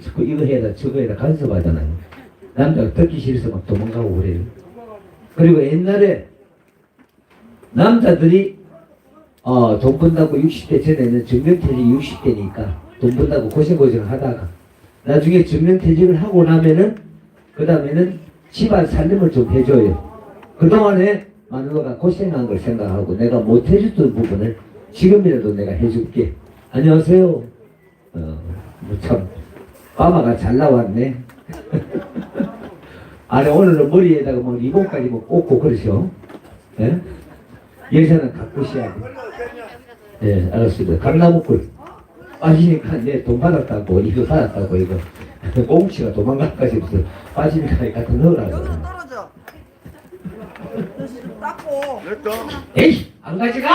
자꾸 이거 해라 저거 해라 간섭하잖아요. 남자가 듣기 싫어서 막 도망가고 그래요. 그리고 옛날에 남자들이 어, 돈 번다고 60대 전에는 정년퇴직 60대니까 돈 번다고 고생고생 하다가 나중에 정년퇴직을 하고 나면은 그 다음에는 집안 살림을 좀 해줘요. 그동안에 마누라가 고생한 걸 생각하고 내가 못 해줬던 부분을 지금이라도 내가 해줄게. 안녕하세요. 어, 뭐참 마마가 잘 나왔네. 아니 오늘은 머리에다가 뭐 리본까지 뭐 꽂고 그러셔. 예? 여자는 가꾸셔야 돼. 예, 알았습니다. 감나무꿀 빠지니까 내 돈 받았다고 이거 받았다고 이거 꽁치가 도망갈까지 무슨 빠지니까 갖다 넣으라고. 여기서 떨어져. 닦고. 에이 안 가져가.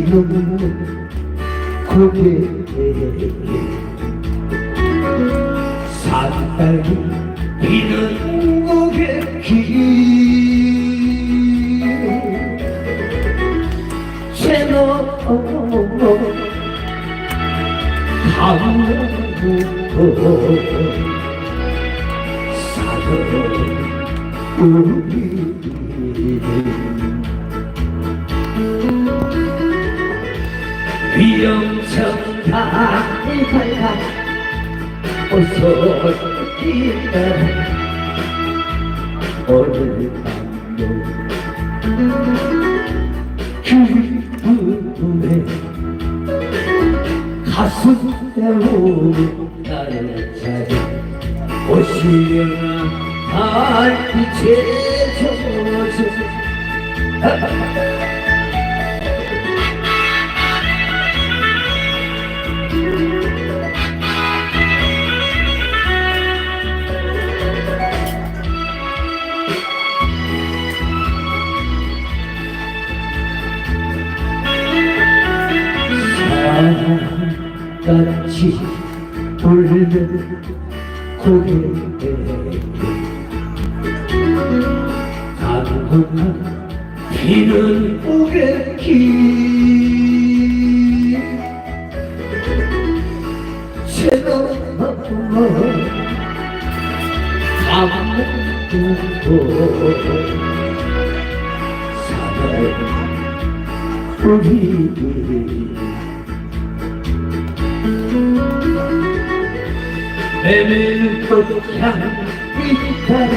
사랑비는 고개 산딸기 비는 고개길. 새노 강릉부터 사는 우리는 뛰다 오늘 밤도 기쁨에 가슴 때우는 나의 자리 오시려나 달빛에 젖어 같이 울는 고개에 당분간 비는 오겠기. 새로 아무도 사랑 우리 따라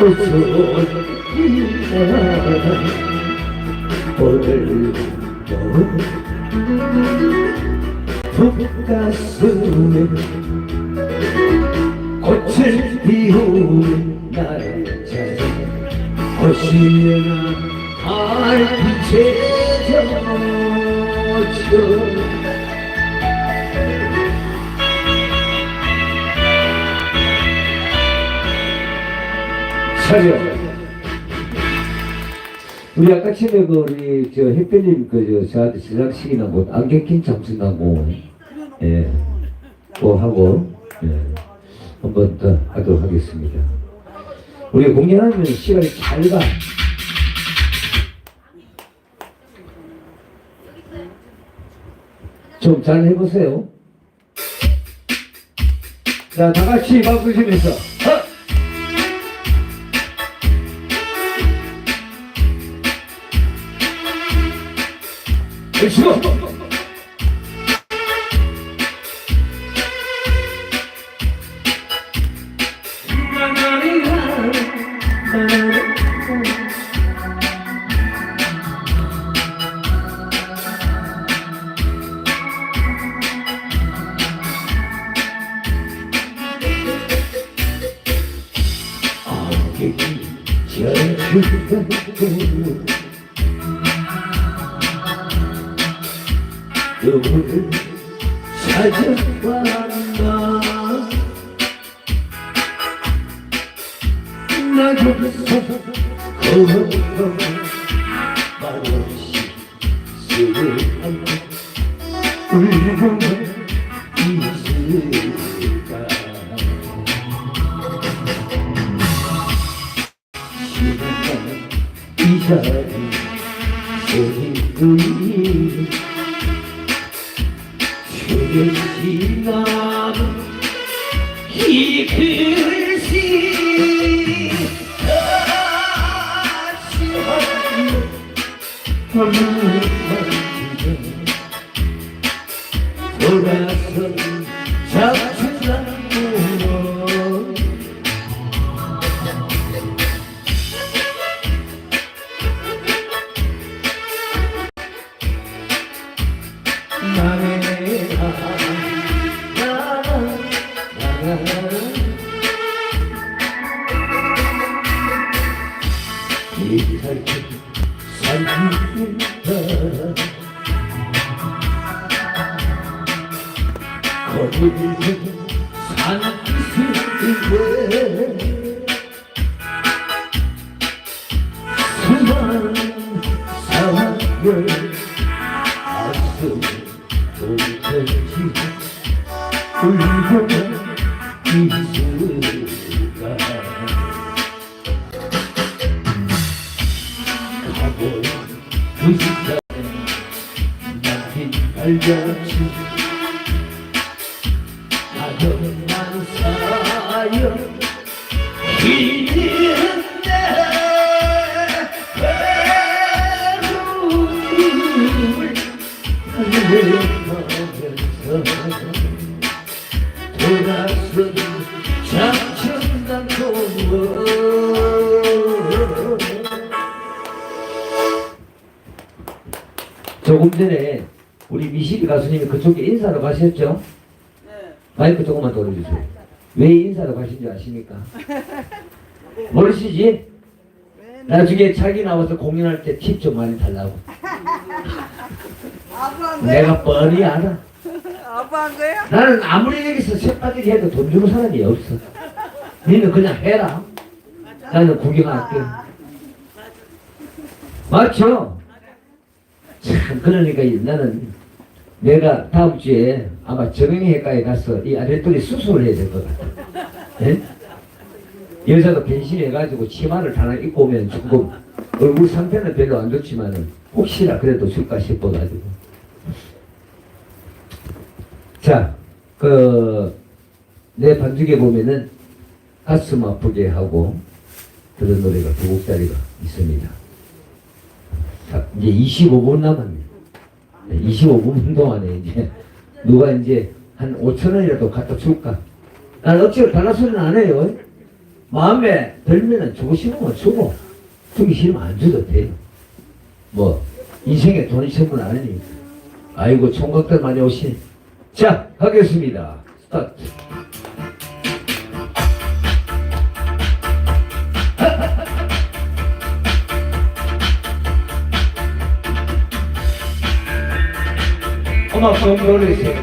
웃어온다 오늘도 북가슴에 꽃을 피우는 나를 찾아 오시려 우리 아까 전에 그 우리 저 햇볕님 그저 저한테 시상식이나 뭐 안경 낀 잠수나고 예, 뭐 하고 예, 한번 더 하도록 하겠습니다. 우리 공연하면 시간이 잘 가. 좀 잘 해보세요. 자, 다 같이 박수 치면서. 하! 열심히! 누 구를 찾아왔나 나 곁에서 걸어가 말없이 쓰고 울고 you could. 산기슭에 수 가수님이 그쪽에 인사로 가셨죠? 네. 마이크 조금만 돌려주세요. 왜 인사로 가신 줄 아십니까? 모르시지? 왜 나중에 자기 나와서 공연할 때 팁 좀 많이 달라고. 내가 뻔히 알아. 아부한 거야? 나는 아무리 여기서 새 빠지게 해도 돈 주는 사람이 없어. 니는 그냥 해라. 나는 구경할게. 맞죠? 참, 그러니까 이- 나는 내가 다음 주에 아마 정형외과에 가서 이 아랫돌이 수술을 해야 될 것 같아. 예? 여자도 변신해가지고 치마를 하나 입고 오면 조금 얼굴 상태는 별로 안 좋지만은 혹시나 그래도 줄까 싶어가지고. 자, 그, 내 반죽에 보면은 가슴 아프게 하고 그런 노래가 두 곡짜리가 있습니다. 자, 이제 25분 남았네요. 25분 동안에 이제 누가 이제 한 5천 원이라도 갖다 줄까? 난 억지로 달라 소리는 안 해요. 마음에 들면은 주고 싶으면 주고 주기 싫으면 안 줘도 돼요. 뭐 인생에 돈이 전부는 아니니까. 아이고 총각들 많이 오시네. 자 하겠습니다. 스타트. 음악 좀 노래주세요.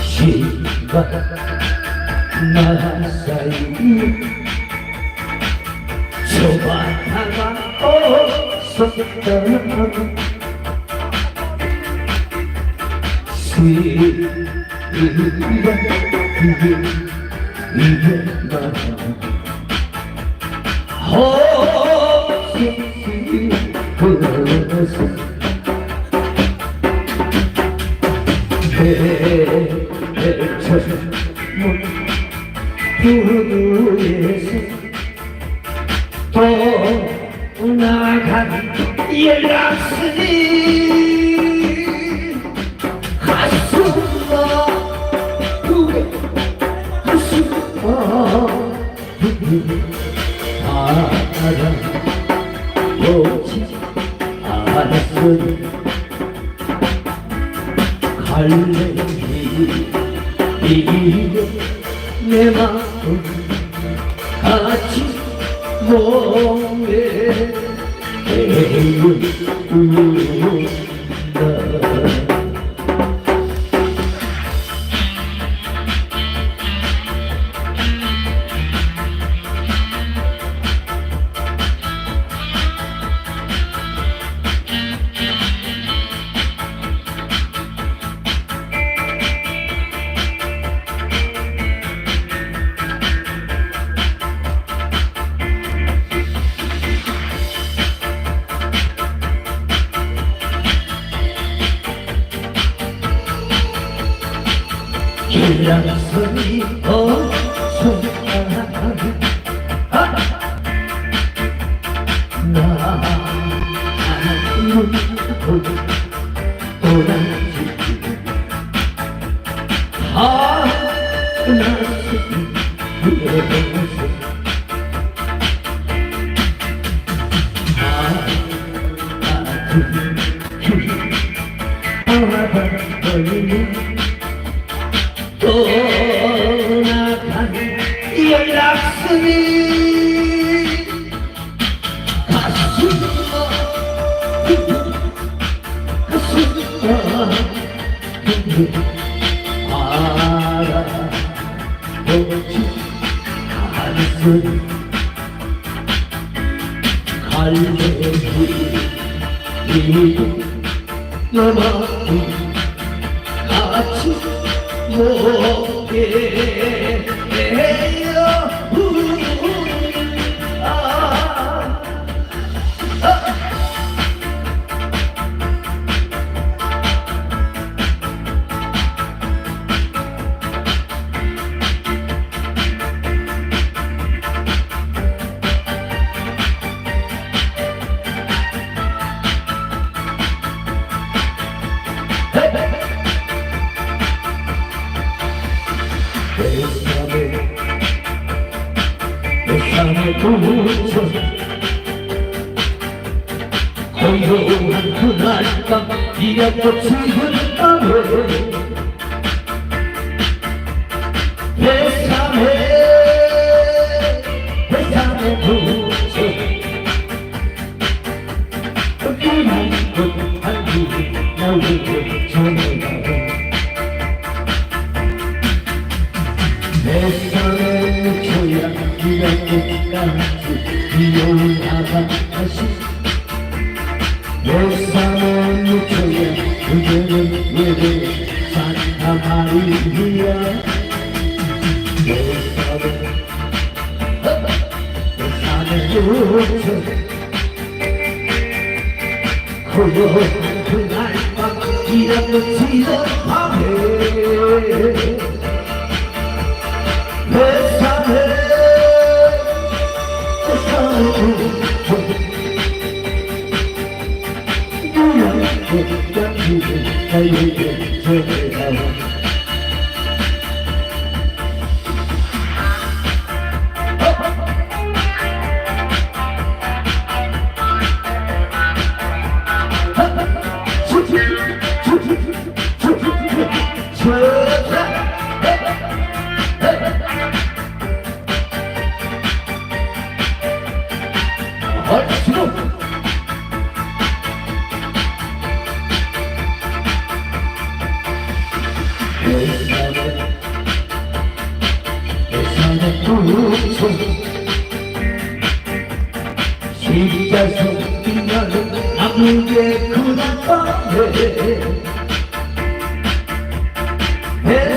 시가 나사이 저바다가 없었다 스 이게 또 나간 연락선이 가슴 알아보지 않았으니 갈래기 이기려 내마 Thank you. 않았으니 갈매기 너만이 같이 못게 삶에 부서 고요한 그날 밤 이야기도 지은 밤에 내 삶의 무초야 그대는 예배 산타 마리아 내 삶의 내 삶의 무초 고요한 그날 밤 이렇게 지던 밤에 내 삶에 내 삶에 누구의 내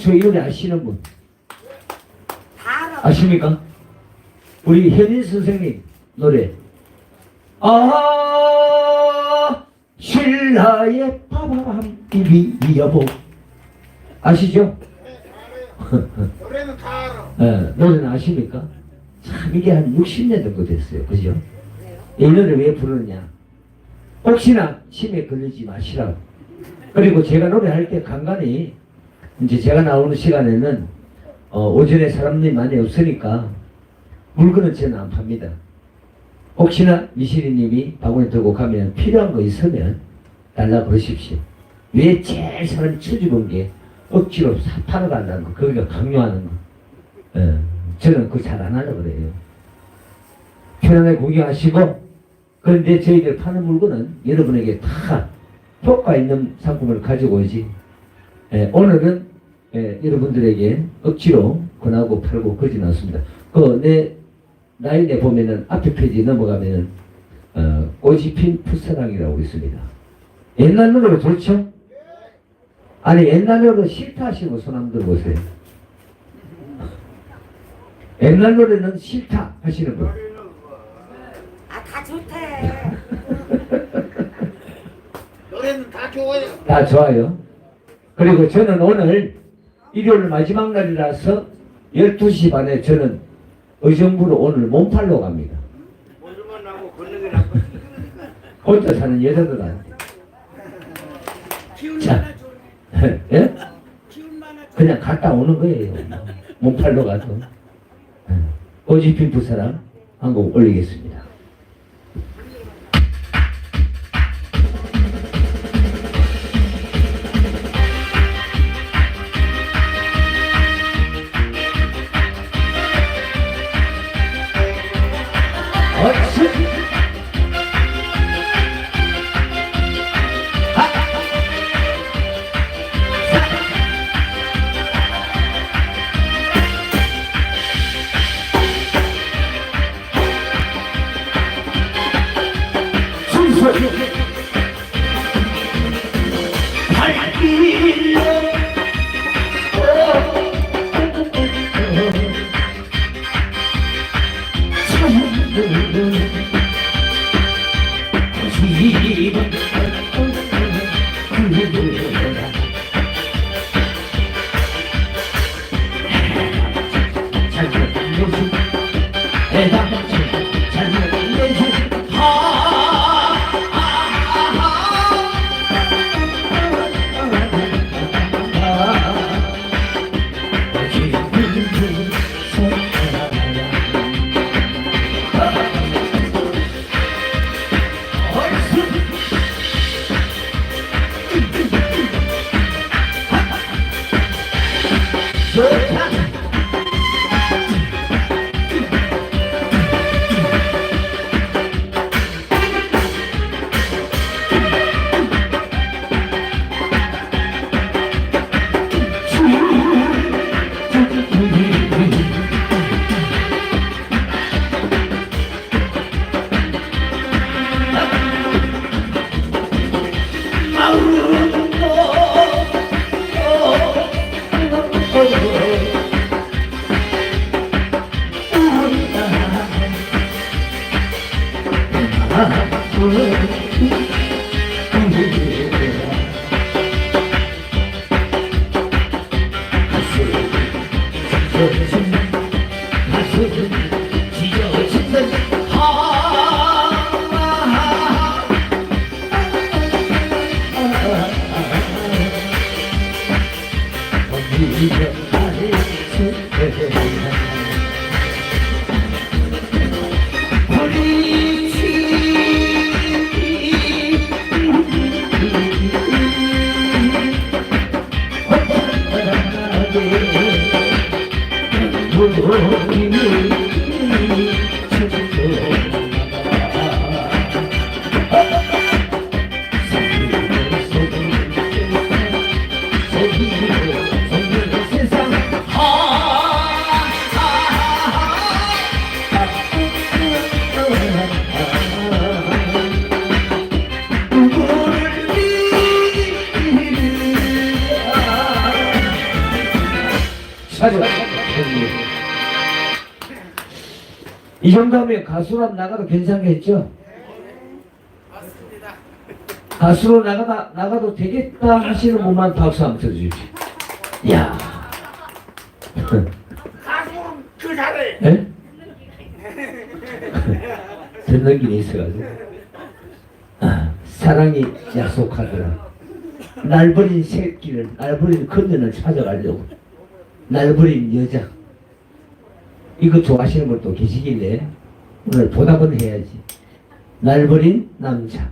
뱃삼에 묻혀 이 노래 아시는 분. 아십니까? 우리 현인 선생님 노래 아 신라의 빠바밤 비비 여보 아시죠? 노래는 다 알아. 예, 노래는 아십니까? 참 이게 한 60년 정도 됐어요. 그죠? 이 노래 왜 부르느냐? 혹시나 치매 걸리지 마시라고. 그리고 제가 노래할 때 간간히 이제 제가 나오는 시간에는 어, 오전에 사람들이 많이 없으니까 물건은 저는 안 팝니다. 혹시나 미시리님이 바구니 들고 가면 필요한 거 있으면 달라 그러십시오. 왜 제일 사람이 쳐주는 게 억지로 사 팔아 간다는 거, 그러니까 강요하는 거. 예, 저는 그거 잘 안 하려고 그래요. 편안하게 구경하시고 그런데 저희들 파는 물건은 여러분에게 다 효과 있는 상품을 가지고 오지. 예, 오늘은 예, 여러분들에게 억지로 권하고 팔고 그러진 않습니다. 그 내 라인에 보면은 앞에 페이지 넘어가면은 어, 꽃이 핀 풋사랑이라고 있습니다. 옛날 노래가 좋죠? 아니 옛날 노래 싫다 하시고 손 한번 들어보세요. 옛날 노래는 싫다 하시는 분. 아, 다 좋대. 노래는 다 좋아요. 다 좋아요. 그리고 저는 오늘 일요일 마지막 날이라서 12시 반에 저는 의정부로 오늘 몸팔러 갑니다. 혼자 사는 여자들한테. 자. 예? 그냥 갔다 오는 거예요. 몸팔러 가서. 예. 오지핀 부사람 한곡 올리겠습니다. 사죠. 이 정도면 가수로 나가도 괜찮겠죠? 맞습니다. 가수로 나가다, 나가도 되겠다 하시는 분만 박수 한번 쳐주십시오. 야 가수는 그 잘해. 예? 듣는 게 있어가지고 아, 사랑이 약속하더라 날 버린 새끼를 날 버린 큰년을 찾아가려고 날 버린 여자 이거 좋아하시는 분도 계시길래 오늘 보답은 해야지. 날 버린 남자